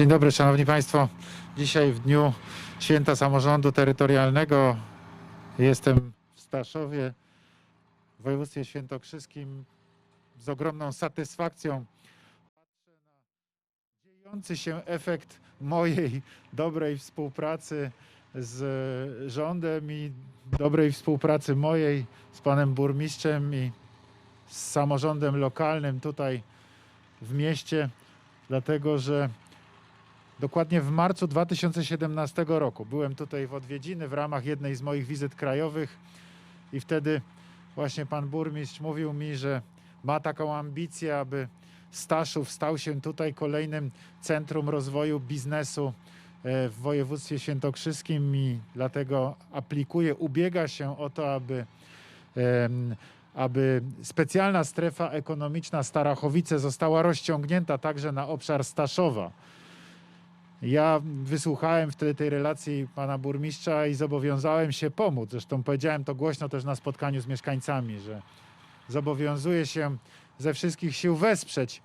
Dzień dobry, Szanowni Państwo. Dzisiaj w dniu Święta Samorządu Terytorialnego jestem w Staszowie, w województwie świętokrzyskim. Z ogromną satysfakcją patrzę na dziejący się efekt mojej dobrej współpracy z rządem i dobrej współpracy mojej z panem burmistrzem i z samorządem lokalnym tutaj w mieście, dlatego że Dokładnie w marcu 2017 roku byłem tutaj w odwiedziny w ramach jednej z moich wizyt krajowych i wtedy właśnie pan burmistrz mówił mi, że ma taką ambicję, aby Staszów stał się tutaj kolejnym centrum rozwoju biznesu e, w województwie świętokrzyskim i dlatego aplikuje, ubiega się o to, aby, aby specjalna strefa ekonomiczna Starachowice została rozciągnięta także na obszar Staszowa. Ja wysłuchałem wtedy tej relacji pana burmistrza i zobowiązałem się pomóc. Zresztą powiedziałem to głośno też na spotkaniu z mieszkańcami, że zobowiązuję się ze wszystkich sił wesprzeć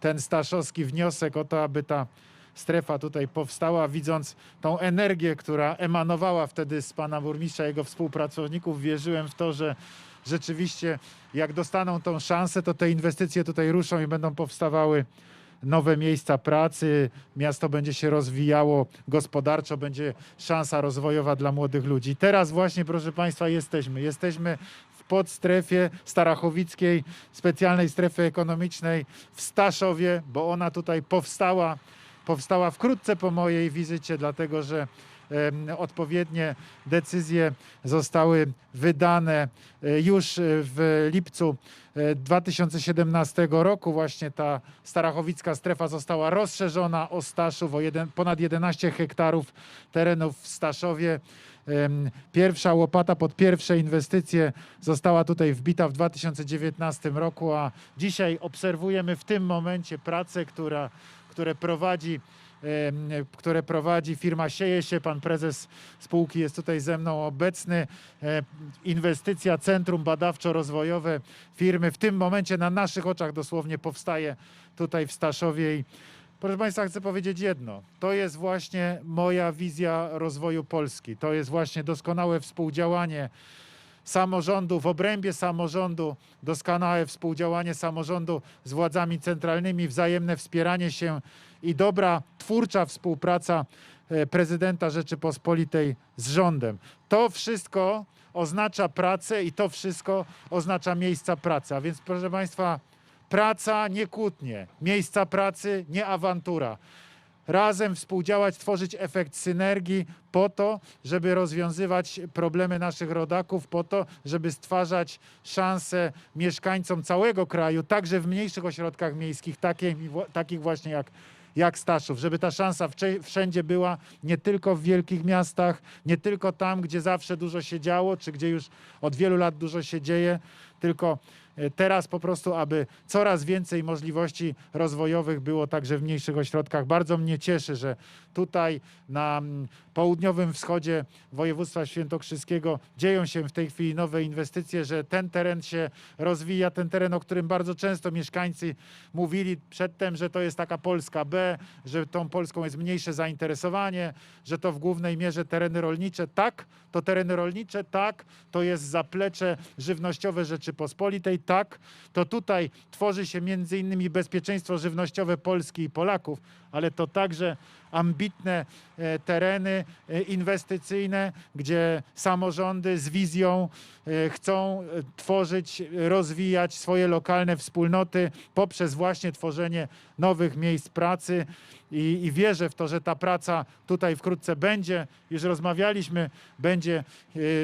ten staszowski wniosek o to, aby ta strefa tutaj powstała, widząc tą energię, która emanowała wtedy z pana burmistrza jego współpracowników, wierzyłem w to, że rzeczywiście jak dostaną tą szansę, to te inwestycje tutaj ruszą i będą powstawały nowe miejsca pracy, miasto będzie się rozwijało gospodarczo, będzie szansa rozwojowa dla młodych ludzi. Teraz właśnie, proszę Państwa, jesteśmy. Jesteśmy w podstrefie starachowickiej, specjalnej strefy ekonomicznej w Staszowie, bo ona tutaj powstała, powstała wkrótce po mojej wizycie, dlatego że odpowiednie decyzje zostały wydane e, już e, w lipcu e, 2017 roku. Właśnie ta starachowicka strefa została rozszerzona o Staszów o jeden, ponad 11 hektarów terenów w Staszowie. Pierwsza łopata pod pierwsze inwestycje została tutaj wbita w 2019 roku, a dzisiaj obserwujemy w tym momencie pracę, która, które prowadzi które prowadzi firma Sieje się. Pan prezes spółki jest tutaj ze mną obecny. Inwestycja Centrum Badawczo-Rozwojowe firmy w tym momencie na naszych oczach dosłownie powstaje tutaj w Staszowie. I proszę Państwa, chcę powiedzieć jedno. To jest właśnie moja wizja rozwoju Polski. To jest właśnie doskonałe współdziałanie samorządu, w obrębie samorządu, doskonałe współdziałanie samorządu z władzami centralnymi, wzajemne wspieranie się i dobra, twórcza współpraca e, prezydenta Rzeczypospolitej z rządem. To wszystko oznacza pracę i to wszystko oznacza miejsca pracy. A więc, proszę Państwa, praca nie kłótnie, miejsca pracy nie awantura razem współdziałać, tworzyć efekt synergii po to, żeby rozwiązywać problemy naszych rodaków, po to, żeby stwarzać szanse mieszkańcom całego kraju, także w mniejszych ośrodkach miejskich, takich właśnie jak jak Staszów, żeby ta szansa wszędzie była, nie tylko w wielkich miastach, nie tylko tam, gdzie zawsze dużo się działo, czy gdzie już od wielu lat dużo się dzieje, tylko e, teraz po prostu, aby coraz więcej możliwości rozwojowych było także w mniejszych ośrodkach. Bardzo mnie cieszy, że tutaj na mm, południowym wschodzie województwa świętokrzyskiego dzieją się w tej chwili nowe inwestycje, że ten teren się rozwija, ten teren, o którym bardzo często mieszkańcy mówili przedtem, że to jest taka Polska B, że tą Polską jest mniejsze zainteresowanie, że to w głównej mierze tereny rolnicze. Tak, to tereny rolnicze, tak, to jest zaplecze żywnościowe Rzeczypospolitej, tak, to tutaj tworzy się między innymi bezpieczeństwo żywnościowe Polski i Polaków, ale to także ambitne e, tereny e, inwestycyjne, gdzie samorządy z wizją e, chcą tworzyć, rozwijać swoje lokalne wspólnoty poprzez właśnie tworzenie nowych miejsc pracy. I, I wierzę w to, że ta praca tutaj wkrótce będzie. Już rozmawialiśmy, będzie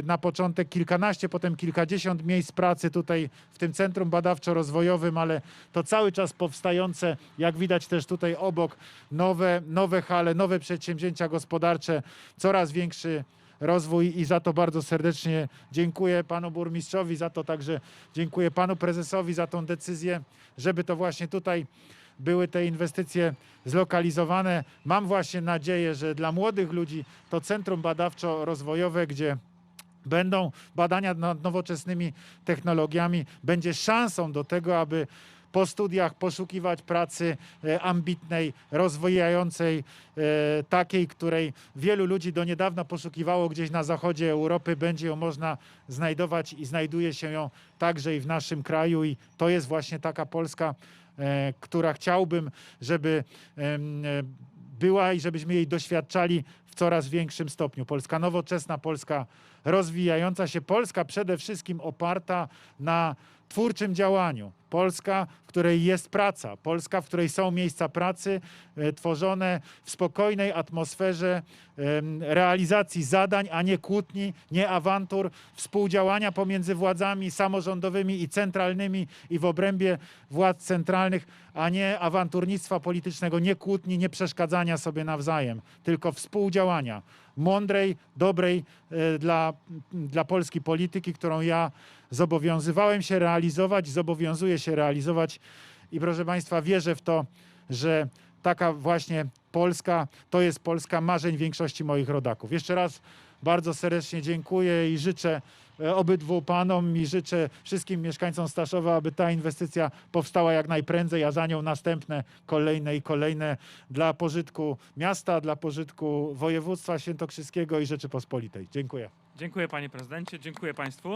na początek kilkanaście, potem kilkadziesiąt miejsc pracy tutaj w tym centrum badawczo-rozwojowym, ale to cały czas powstające, jak widać też tutaj obok, nowe, nowe hale, nowe przedsięwzięcia gospodarcze, coraz większy rozwój i za to bardzo serdecznie dziękuję panu burmistrzowi, za to także dziękuję panu prezesowi za tą decyzję, żeby to właśnie tutaj były te inwestycje zlokalizowane. Mam właśnie nadzieję, że dla młodych ludzi to centrum badawczo-rozwojowe, gdzie będą badania nad nowoczesnymi technologiami, będzie szansą do tego, aby po studiach poszukiwać pracy e, ambitnej, rozwijającej, e, takiej, której wielu ludzi do niedawna poszukiwało gdzieś na zachodzie Europy. Będzie ją można znajdować i znajduje się ją także i w naszym kraju i to jest właśnie taka Polska, e, która chciałbym, żeby była i żebyśmy jej doświadczali w coraz większym stopniu. Polska nowoczesna, Polska rozwijająca się, Polska przede wszystkim oparta na twórczym działaniu. Polska, w której jest praca, Polska, w której są miejsca pracy e, tworzone w spokojnej atmosferze realizacji zadań, a nie kłótni, nie awantur, współdziałania pomiędzy władzami samorządowymi i centralnymi i w obrębie władz centralnych, a nie awanturnictwa politycznego, nie kłótni, nie przeszkadzania sobie nawzajem, tylko współdziałania mądrej, dobrej e, dla, dla Polski polityki, którą ja zobowiązywałem się realizować, zobowiązuję się realizować i proszę Państwa, wierzę w to, że taka właśnie Polska to jest Polska marzeń większości moich rodaków. Jeszcze raz bardzo serdecznie dziękuję i życzę e, obydwu panom i życzę wszystkim mieszkańcom Staszowa, aby ta inwestycja powstała jak najprędzej, a za nią następne, kolejne i kolejne dla pożytku miasta, dla pożytku województwa świętokrzyskiego i Rzeczypospolitej. Dziękuję. Dziękuję panie prezydencie, dziękuję państwu.